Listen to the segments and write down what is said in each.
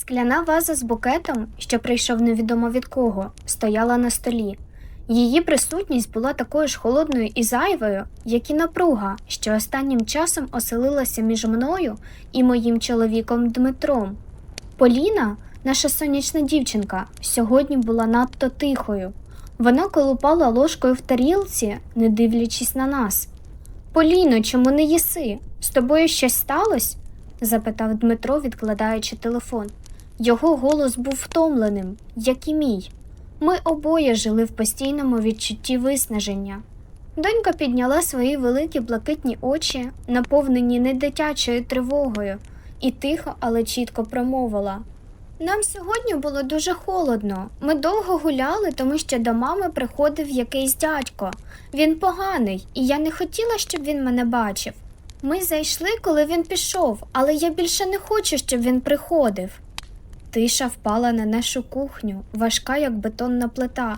Скляна ваза з букетом, що прийшов невідомо від кого, стояла на столі. Її присутність була такою ж холодною і зайвою, як і напруга, що останнім часом оселилася між мною і моїм чоловіком Дмитром. Поліна, наша сонячна дівчинка, сьогодні була надто тихою. Вона колупала ложкою в тарілці, не дивлячись на нас. Поліно, чому не їси? З тобою щось сталося? запитав Дмитро, відкладаючи телефон. Його голос був втомленим, як і мій. Ми обоє жили в постійному відчутті виснаження. Донька підняла свої великі блакитні очі, наповнені не дитячою тривогою, і тихо, але чітко промовила. Нам сьогодні було дуже холодно. Ми довго гуляли, тому що до мами приходив якийсь дядько. Він поганий, і я не хотіла, щоб він мене бачив. Ми зайшли, коли він пішов, але я більше не хочу, щоб він приходив. Тиша впала на нашу кухню, важка, як бетонна плита.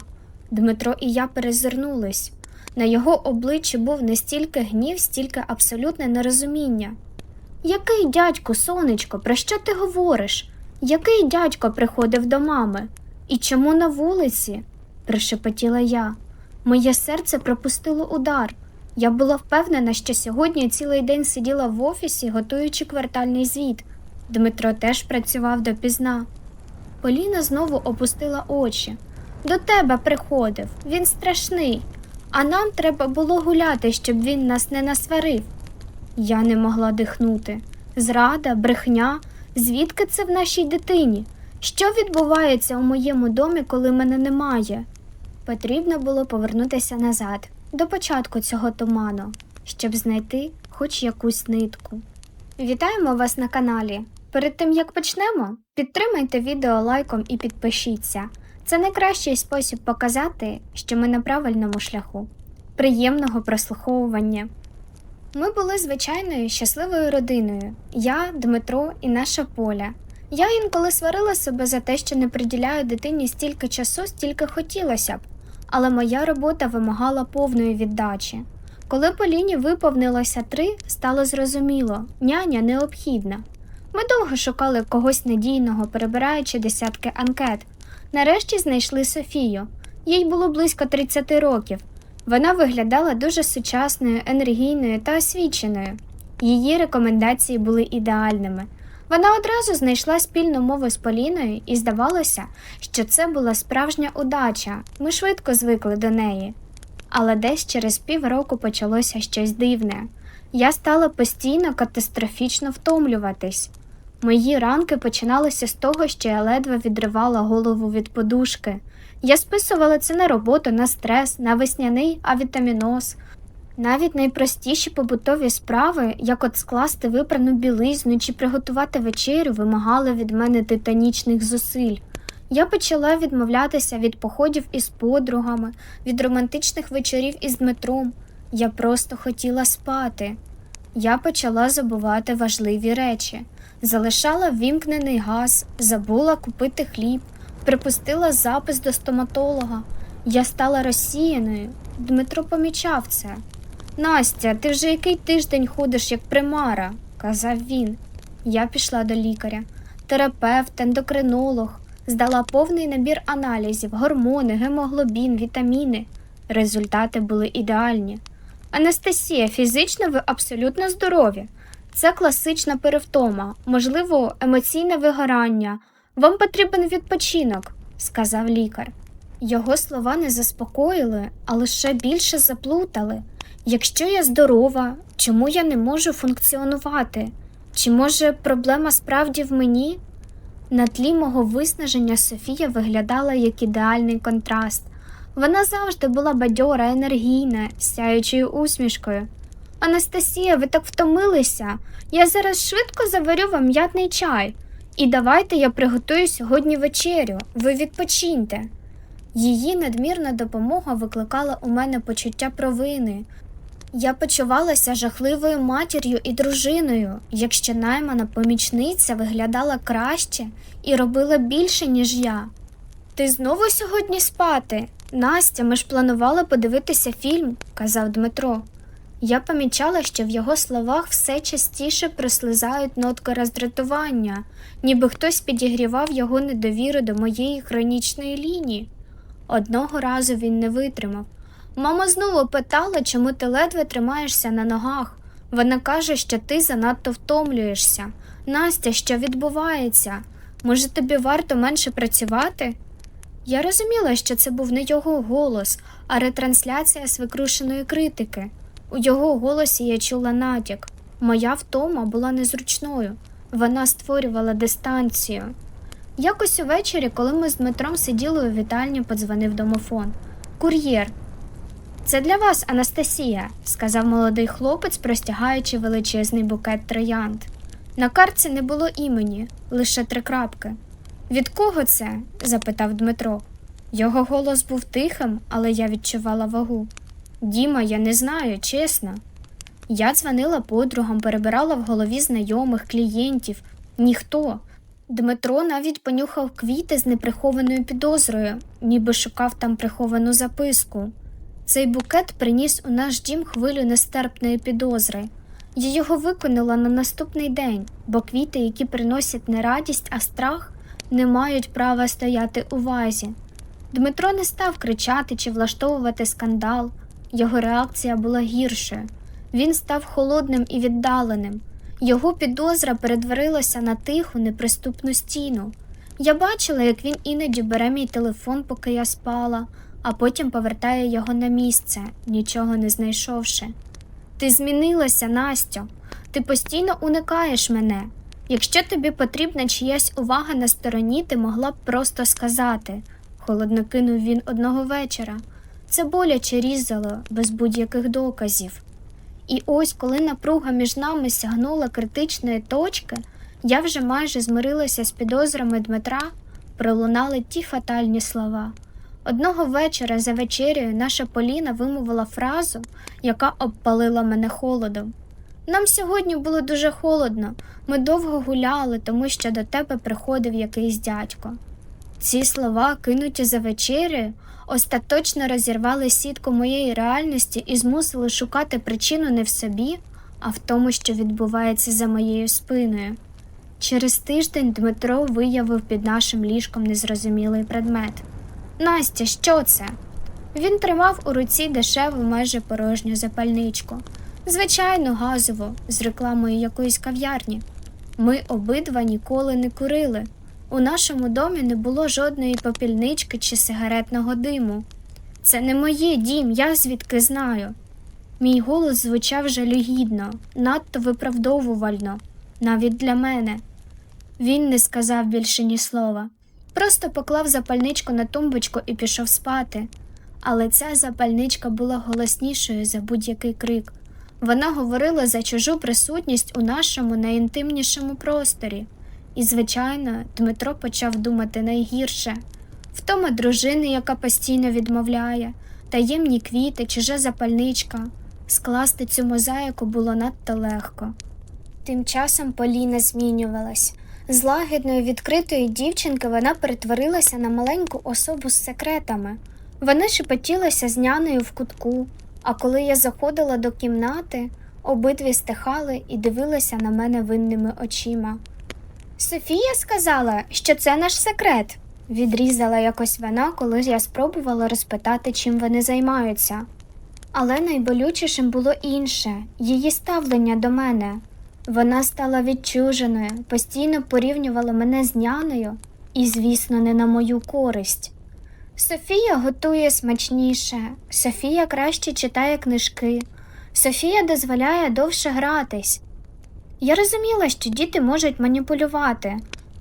Дмитро і я перезирнулись. На його обличчі був не стільки гнів, стільки абсолютне нерозуміння. Який дядько, сонечко, про що ти говориш? Який дядько приходив до мами? І чому на вулиці? прошепотіла я. Моє серце пропустило удар. Я була впевнена, що сьогодні цілий день сиділа в офісі, готуючи квартальний звіт. Дмитро теж працював допізна. Поліна знову опустила очі. До тебе приходив, він страшний, а нам треба було гуляти, щоб він нас не насварив. Я не могла дихнути. Зрада, брехня, звідки це в нашій дитині? Що відбувається у моєму домі, коли мене немає? Потрібно було повернутися назад, до початку цього туману, щоб знайти хоч якусь нитку. Вітаємо вас на каналі. Перед тим як почнемо, підтримайте відео лайком і підпишіться. Це найкращий спосіб показати, що ми на правильному шляху. Приємного прослуховування. Ми були звичайною щасливою родиною я, Дмитро і наша Поля. Я інколи сварила себе за те, що не приділяю дитині стільки часу, стільки хотілося б, але моя робота вимагала повної віддачі. Коли Поліні виповнилося три, стало зрозуміло, няня необхідна. Ми довго шукали когось надійного, перебираючи десятки анкет. Нарешті знайшли Софію. Їй було близько 30 років. Вона виглядала дуже сучасною, енергійною та освіченою. Її рекомендації були ідеальними. Вона одразу знайшла спільну мову з Поліною і здавалося, що це була справжня удача. Ми швидко звикли до неї. Але десь через півроку почалося щось дивне. Я стала постійно катастрофічно втомлюватись. Мої ранки починалися з того, що я ледве відривала голову від подушки. Я списувала це на роботу, на стрес, на весняний авітаміноз. Навіть найпростіші побутові справи, як от скласти випрану білизну чи приготувати вечерю, вимагали від мене титанічних зусиль. Я почала відмовлятися від походів із подругами, від романтичних вечорів із Дмитром. Я просто хотіла спати. Я почала забувати важливі речі, залишала ввімкнений газ, забула купити хліб, припустила запис до стоматолога. Я стала розсіяною. Дмитро помічав це. Настя, ти вже який тиждень ходиш як примара, казав він. Я пішла до лікаря. Терапевт, ендокринолог, здала повний набір аналізів, гормони, гемоглобін, вітаміни. Результати були ідеальні. Анастасія, фізично ви абсолютно здорові. Це класична перевтома, можливо, емоційне вигорання. Вам потрібен відпочинок, сказав лікар. Його слова не заспокоїли, а лише більше заплутали. Якщо я здорова, чому я не можу функціонувати? Чи може проблема справді в мені? На тлі мого виснаження Софія виглядала як ідеальний контраст. Вона завжди була бадьора, енергійна, сяючою усмішкою. Анастасія, ви так втомилися. Я зараз швидко заварю вам м'ятний чай. І давайте я приготую сьогодні вечерю. Ви відпочиньте. Її надмірна допомога викликала у мене почуття провини. Я почувалася жахливою матір'ю і дружиною, якщо наймана помічниця виглядала краще і робила більше, ніж я. Ти знову сьогодні спати? Настя, ми ж планували подивитися фільм, казав Дмитро. Я помічала, що в його словах все частіше прослизають нотки роздратування, ніби хтось підігрівав його недовіру до моєї хронічної лінії. Одного разу він не витримав. Мама знову питала, чому ти ледве тримаєшся на ногах. Вона каже, що ти занадто втомлюєшся. Настя, що відбувається? Може, тобі варто менше працювати? Я розуміла, що це був не його голос, а ретрансляція свикрушеної критики. У його голосі я чула натяк. Моя втома була незручною. Вона створювала дистанцію. Якось увечері, коли ми з Дмитром сиділи у вітальні, подзвонив домофон. Кур'єр. Це для вас, Анастасія, сказав молодий хлопець, простягаючи величезний букет троянд. На картці не було імені, лише три крапки. Від кого це? запитав Дмитро. Його голос був тихим, але я відчувала вагу. Діма, я не знаю, чесно. Я дзвонила подругам, перебирала в голові знайомих, клієнтів. Ніхто. Дмитро навіть понюхав квіти з неприхованою підозрою, ніби шукав там приховану записку. Цей букет приніс у наш дім хвилю нестерпної підозри. Я його виконала на наступний день, бо квіти, які приносять не радість, а страх, не мають права стояти у вазі. Дмитро не став кричати чи влаштовувати скандал. Його реакція була гіршою. Він став холодним і віддаленим. Його підозра перетворилася на тиху, неприступну стіну. Я бачила, як він іноді бере мій телефон, поки я спала, а потім повертає його на місце, нічого не знайшовши. Ти змінилася, Настю. Ти постійно уникаєш мене. Якщо тобі потрібна чиясь увага на стороні, ти могла б просто сказати, холодно кинув він одного вечора. Це боляче різало без будь-яких доказів. І ось, коли напруга між нами сягнула критичної точки, я вже майже змирилася з підозрами Дмитра, пролунали ті фатальні слова. Одного вечора за вечерею наша Поліна вимовила фразу, яка обпалила мене холодом. Нам сьогодні було дуже холодно, ми довго гуляли, тому що до тебе приходив якийсь дядько. Ці слова, кинуті за вечерею, остаточно розірвали сітку моєї реальності і змусили шукати причину не в собі, а в тому, що відбувається за моєю спиною. Через тиждень Дмитро виявив під нашим ліжком незрозумілий предмет. Настя, що це? Він тримав у руці дешеву майже порожню запальничку, звичайно, газову, з рекламою якоїсь кав'ярні. Ми обидва ніколи не курили. У нашому домі не було жодної попільнички чи сигаретного диму. Це не моє дім, я звідки знаю. Мій голос звучав жалюгідно, надто виправдовувально, навіть для мене. Він не сказав більше ні слова, просто поклав запальничку на тумбочку і пішов спати. Але ця запальничка була голоснішою за будь-який крик. Вона говорила за чужу присутність у нашому найінтимнішому просторі. І, звичайно, Дмитро почав думати найгірше втома дружини, яка постійно відмовляє, таємні квіти, чужа запальничка. Скласти цю мозаїку було надто легко. Тим часом Поліна змінювалась. З лагідної відкритої дівчинки вона перетворилася на маленьку особу з секретами. Вона шепотілася з нянею в кутку, а коли я заходила до кімнати, обидві стихали і дивилися на мене винними очима. Софія сказала, що це наш секрет, відрізала якось вона, коли я спробувала розпитати, чим вони займаються. Але найболючішим було інше її ставлення до мене. Вона стала відчуженою, постійно порівнювала мене з няною і, звісно, не на мою користь. Софія готує смачніше, Софія краще читає книжки, Софія дозволяє довше гратись. Я розуміла, що діти можуть маніпулювати,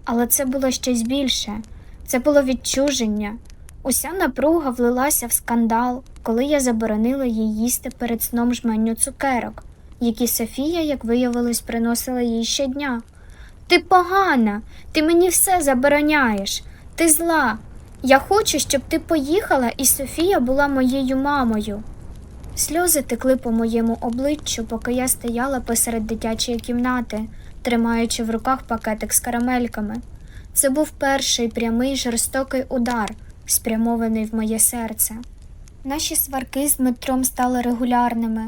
але це було щось більше це було відчуження. Уся напруга влилася в скандал, коли я заборонила їй їсти перед сном жменю цукерок, які Софія, як виявилось, приносила їй щодня. Ти погана, ти мені все забороняєш, ти зла. Я хочу, щоб ти поїхала, і Софія була моєю мамою. Сльози текли по моєму обличчю, поки я стояла посеред дитячої кімнати, тримаючи в руках пакетик з карамельками. Це був перший прямий жорстокий удар, спрямований в моє серце. Наші сварки з Дмитром стали регулярними.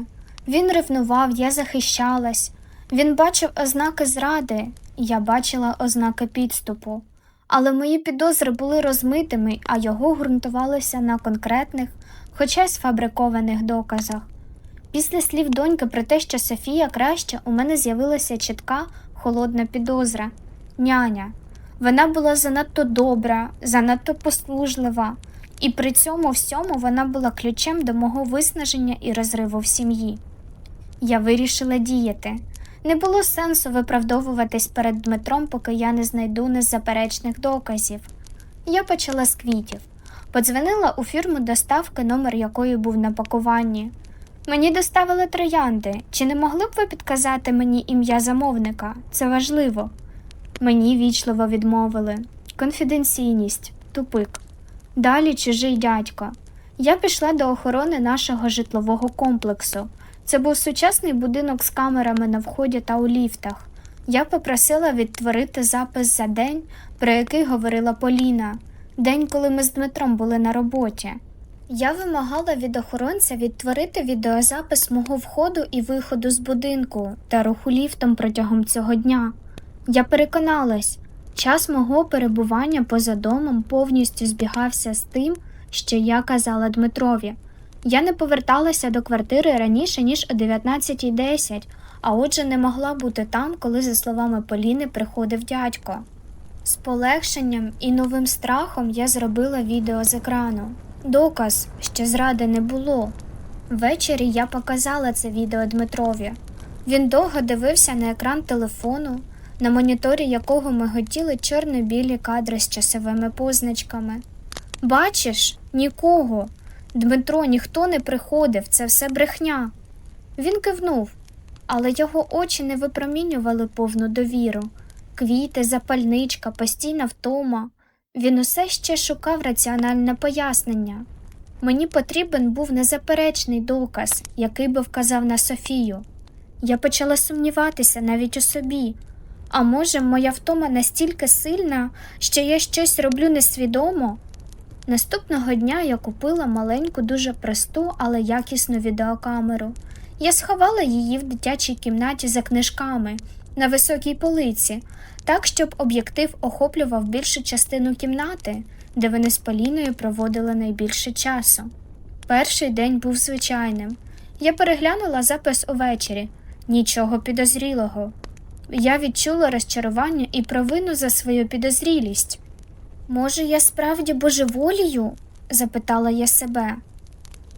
Він ревнував, я захищалась. Він бачив ознаки зради, я бачила ознаки підступу. Але мої підозри були розмитими, а його ґрунтувалися на конкретних, хоча й сфабрикованих доказах. Після слів доньки про те, що Софія краще, у мене з'явилася чітка, холодна підозра. Няня. Вона була занадто добра, занадто послужлива, і при цьому всьому вона була ключем до мого виснаження і розриву в сім'ї. Я вирішила діяти. Не було сенсу виправдовуватись перед Дмитром, поки я не знайду незаперечних доказів. Я почала з квітів. Подзвонила у фірму доставки, номер якої був на пакуванні. Мені доставили троянди. Чи не могли б ви підказати мені ім'я замовника? Це важливо. Мені вічливо відмовили. Конфіденційність, тупик. Далі чужий дядько. Я пішла до охорони нашого житлового комплексу. Це був сучасний будинок з камерами на вході та у ліфтах. Я попросила відтворити запис за день, про який говорила Поліна, день, коли ми з Дмитром були на роботі. Я вимагала від охоронця відтворити відеозапис мого входу і виходу з будинку та руху ліфтом протягом цього дня. Я переконалась, час мого перебування поза домом повністю збігався з тим, що я казала Дмитрові. Я не поверталася до квартири раніше, ніж о 19.10, а отже не могла бути там, коли, за словами Поліни, приходив дядько. З полегшенням і новим страхом я зробила відео з екрану. Доказ, що зради не було. Ввечері я показала це відео Дмитрові. Він довго дивився на екран телефону, на моніторі якого ми хотіли чорно-білі кадри з часовими позначками. Бачиш, нікого. Дмитро, ніхто не приходив, це все брехня. Він кивнув, але його очі не випромінювали повну довіру. Квіти, запальничка, постійна втома. Він усе ще шукав раціональне пояснення. Мені потрібен був незаперечний доказ, який би вказав на Софію. Я почала сумніватися навіть у собі. А може, моя втома настільки сильна, що я щось роблю несвідомо? Наступного дня я купила маленьку, дуже просту, але якісну відеокамеру. Я сховала її в дитячій кімнаті за книжками на високій полиці, так, щоб об'єктив охоплював більшу частину кімнати, де вони з Поліною проводили найбільше часу. Перший день був звичайним. Я переглянула запис увечері, нічого підозрілого. Я відчула розчарування і провину за свою підозрілість. Може, я справді божеволію? запитала я себе.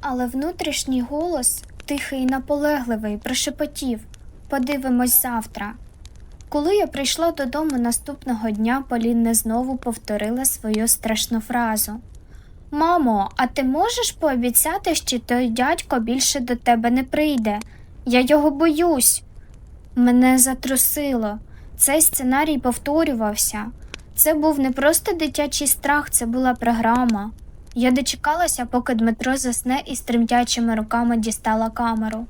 Але внутрішній голос, тихий і наполегливий, прошепотів подивимось завтра. Коли я прийшла додому наступного дня, Полінна знову повторила свою страшну фразу. Мамо, а ти можеш пообіцяти, що той дядько більше до тебе не прийде? Я його боюсь. Мене затрусило. Цей сценарій повторювався. Це був не просто дитячий страх, це була програма. Я дочекалася, поки Дмитро засне і з тремтячими руками дістала камеру.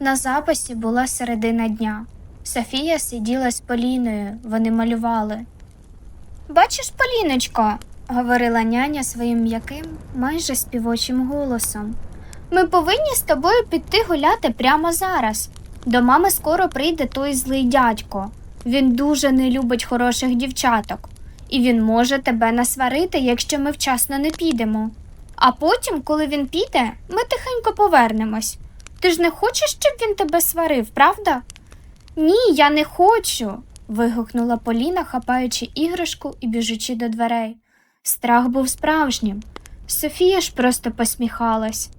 На записі була середина дня. Софія сиділа з Поліною, вони малювали. Бачиш, Поліночко, говорила няня своїм м'яким, майже співочим голосом. Ми повинні з тобою піти гуляти прямо зараз. До мами скоро прийде той злий дядько. Він дуже не любить хороших дівчаток, і він може тебе насварити, якщо ми вчасно не підемо. А потім, коли він піде, ми тихенько повернемось. Ти ж не хочеш, щоб він тебе сварив, правда? Ні, я не хочу. вигукнула Поліна, хапаючи іграшку і біжучи до дверей. Страх був справжнім. Софія ж просто посміхалась.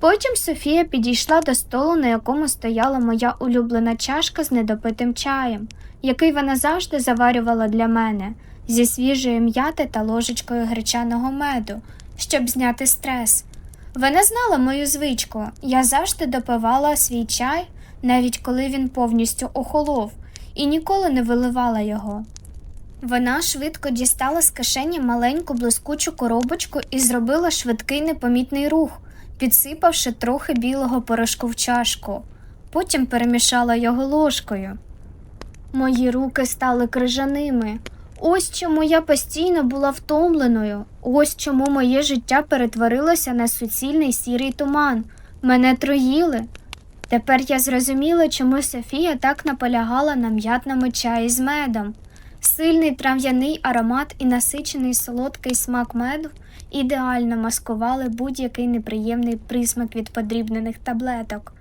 Потім Софія підійшла до столу, на якому стояла моя улюблена чашка з недопитим чаєм, який вона завжди заварювала для мене, зі свіжої м'яти та ложечкою гречаного меду, щоб зняти стрес. Вона знала мою звичку, я завжди допивала свій чай, навіть коли він повністю охолов, і ніколи не виливала його. Вона швидко дістала з кишені маленьку блискучу коробочку і зробила швидкий непомітний рух, підсипавши трохи білого порошку в чашку. Потім перемішала його ложкою. Мої руки стали крижаними. Ось чому я постійно була втомленою, ось чому моє життя перетворилося на суцільний сірий туман. Мене троїли. Тепер я зрозуміла, чому Софія так наполягала на м'ятному чаї з медом. Сильний трав'яний аромат і насичений солодкий смак меду ідеально маскували будь-який неприємний присмак від подрібнених таблеток.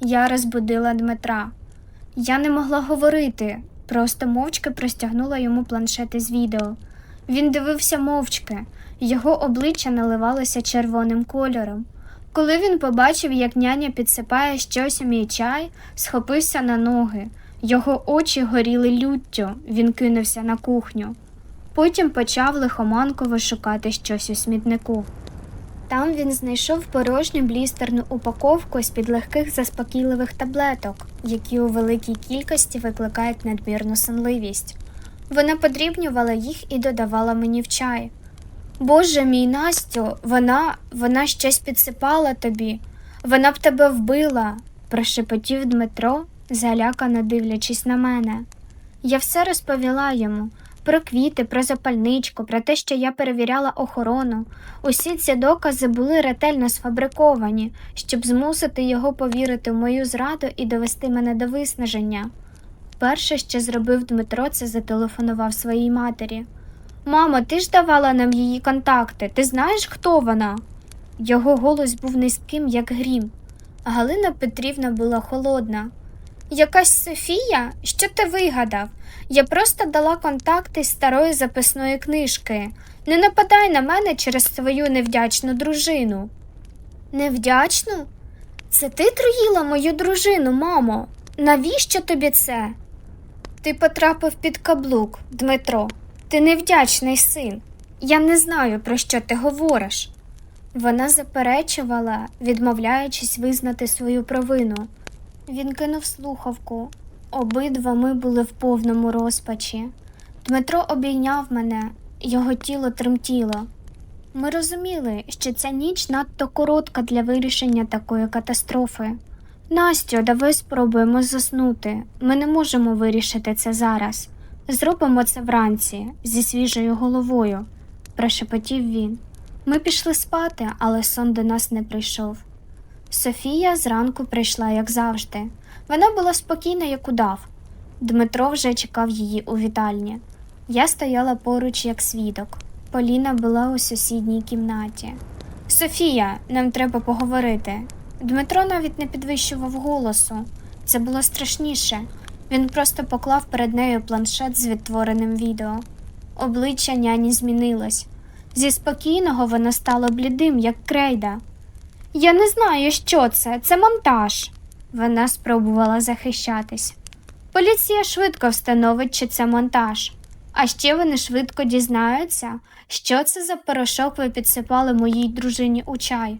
Я розбудила Дмитра. Я не могла говорити, просто мовчки простягнула йому планшет із відео. Він дивився мовчки, його обличчя наливалося червоним кольором. Коли він побачив, як няня підсипає щось у мій чай, схопився на ноги. Його очі горіли люттю, він кинувся на кухню. Потім почав лихоманково шукати щось у смітнику. Там він знайшов порожню блістерну упаковку з-під легких заспокійливих таблеток, які у великій кількості викликають надмірну сонливість. Вона подрібнювала їх і додавала мені в чай. Боже мій Настю, вона, вона щось підсипала тобі, вона б тебе вбила, прошепотів Дмитро, залякано дивлячись на мене. Я все розповіла йому про квіти, про запальничку, про те, що я перевіряла охорону. Усі ці докази були ретельно сфабриковані, щоб змусити його повірити в мою зраду і довести мене до виснаження. Перше, що зробив Дмитро, це зателефонував своїй матері. Мамо, ти ж давала нам її контакти. Ти знаєш, хто вона? Його голос був низьким, як грім. Галина Петрівна була холодна. Якась Софія? Що ти вигадав? Я просто дала контакти з старої записної книжки. Не нападай на мене через свою невдячну дружину. Невдячну? Це ти труїла мою дружину, мамо. Навіщо тобі це? Ти потрапив під каблук, Дмитро. Ти невдячний син. Я не знаю, про що ти говориш. Вона заперечувала, відмовляючись визнати свою провину. Він кинув слухавку. Обидва ми були в повному розпачі. Дмитро обійняв мене, його тіло тремтіло. Ми розуміли, що ця ніч надто коротка для вирішення такої катастрофи. Настю, давай спробуємо заснути. Ми не можемо вирішити це зараз. Зробимо це вранці зі свіжою головою, прошепотів він. Ми пішли спати, але сон до нас не прийшов. Софія зранку прийшла, як завжди. Вона була спокійна, як удав. Дмитро вже чекав її у вітальні. Я стояла поруч, як свідок. Поліна була у сусідній кімнаті. Софія, нам треба поговорити. Дмитро навіть не підвищував голосу. Це було страшніше. Він просто поклав перед нею планшет з відтвореним відео. Обличчя няні змінилось. Зі спокійного воно стало блідим, як крейда. Я не знаю, що це, це монтаж. Вона спробувала захищатись. Поліція швидко встановить, чи це монтаж. А ще вони швидко дізнаються, що це за порошок ви підсипали моїй дружині у чай.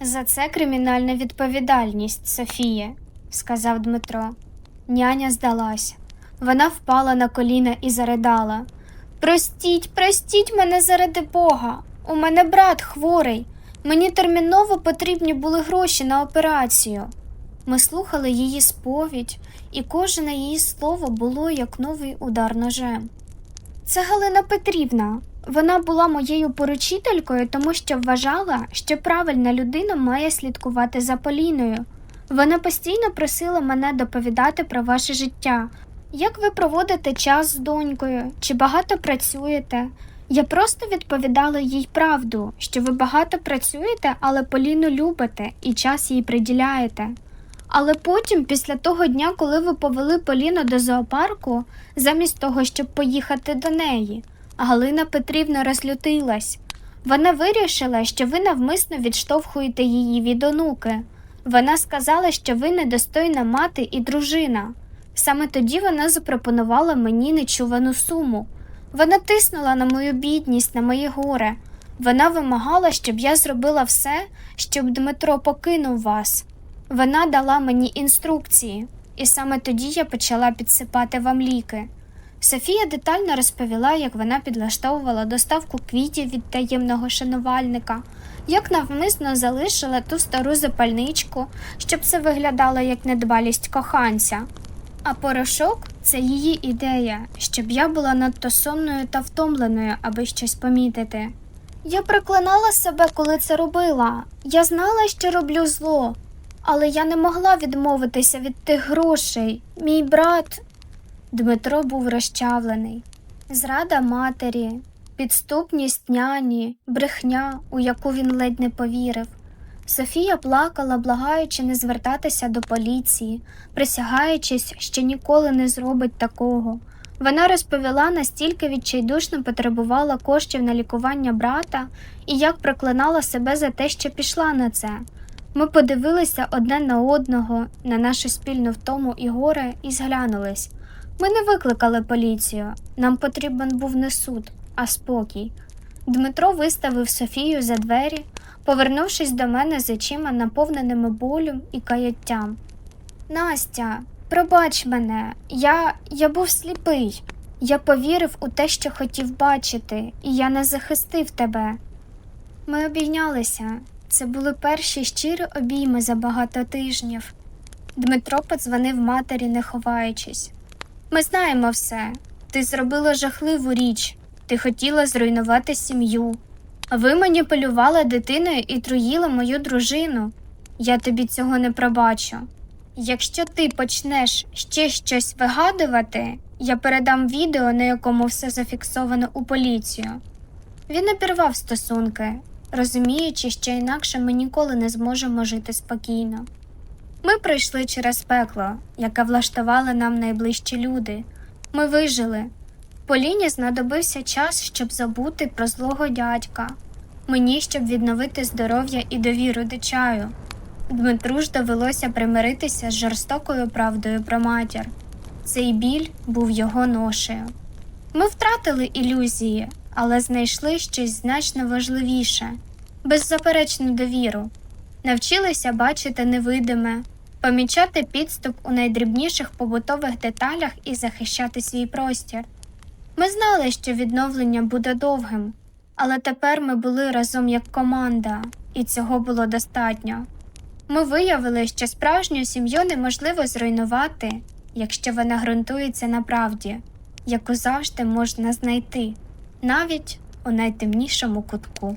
За це кримінальна відповідальність, Софіє, сказав Дмитро. Няня здалась. Вона впала на коліна і заридала. Простіть, простіть мене заради Бога. У мене брат хворий. Мені терміново потрібні були гроші на операцію. Ми слухали її сповідь, і кожне її слово було як новий удар ножем. Це Галина Петрівна. Вона була моєю поручителькою, тому що вважала, що правильна людина має слідкувати за Поліною. Вона постійно просила мене доповідати про ваше життя, як ви проводите час з донькою, чи багато працюєте. Я просто відповідала їй правду, що ви багато працюєте, але Поліну любите і час їй приділяєте. Але потім, після того дня, коли ви повели Поліну до зоопарку, замість того, щоб поїхати до неї, Галина Петрівна розлютилась. Вона вирішила, що ви навмисно відштовхуєте її від онуки. Вона сказала, що ви недостойна мати і дружина. Саме тоді вона запропонувала мені нечувану суму. Вона тиснула на мою бідність, на моє горе. Вона вимагала, щоб я зробила все, щоб Дмитро покинув вас. Вона дала мені інструкції, і саме тоді я почала підсипати вам ліки. Софія детально розповіла, як вона підлаштовувала доставку квітів від таємного шанувальника, як навмисно залишила ту стару запальничку, щоб це виглядало як недбалість коханця. А порошок це її ідея, щоб я була надто сонною та втомленою, аби щось помітити. Я проклинала себе, коли це робила. Я знала, що роблю зло, але я не могла відмовитися від тих грошей. Мій брат. Дмитро був розчавлений. Зрада матері, підступність няні, брехня, у яку він ледь не повірив. Софія плакала, благаючи не звертатися до поліції, присягаючись, що ніколи не зробить такого. Вона розповіла, настільки відчайдушно потребувала коштів на лікування брата і як проклинала себе за те, що пішла на це. Ми подивилися одне на одного, на нашу спільну втому і горе, і зглянулись. Ми не викликали поліцію. Нам потрібен був не суд, а спокій. Дмитро виставив Софію за двері, повернувшись до мене з очима, наповненими болем і каяттям. Настя, пробач мене, я, я був сліпий. Я повірив у те, що хотів бачити, і я не захистив тебе. Ми обійнялися. Це були перші щирі обійми за багато тижнів. Дмитро подзвонив матері, не ховаючись. Ми знаємо все. Ти зробила жахливу річ. Ти хотіла зруйнувати сім'ю. Ви маніпулювали дитиною і труїли мою дружину. Я тобі цього не пробачу. Якщо ти почнеш ще щось вигадувати, я передам відео, на якому все зафіксовано у поліцію. Він обірвав стосунки, розуміючи, що інакше ми ніколи не зможемо жити спокійно. Ми пройшли через пекло, яке влаштували нам найближчі люди. Ми вижили. Поліні знадобився час, щоб забути про злого дядька, мені, щоб відновити здоров'я і довіру до чаю. Дмитру ж довелося примиритися з жорстокою правдою про матір. Цей біль був його ношею. Ми втратили ілюзії, але знайшли щось значно важливіше беззаперечну довіру. Навчилися бачити невидиме, помічати підступ у найдрібніших побутових деталях і захищати свій простір. Ми знали, що відновлення буде довгим, але тепер ми були разом як команда, і цього було достатньо. Ми виявили, що справжню сім'ю неможливо зруйнувати, якщо вона ґрунтується на правді, яку завжди можна знайти, навіть у найтемнішому кутку.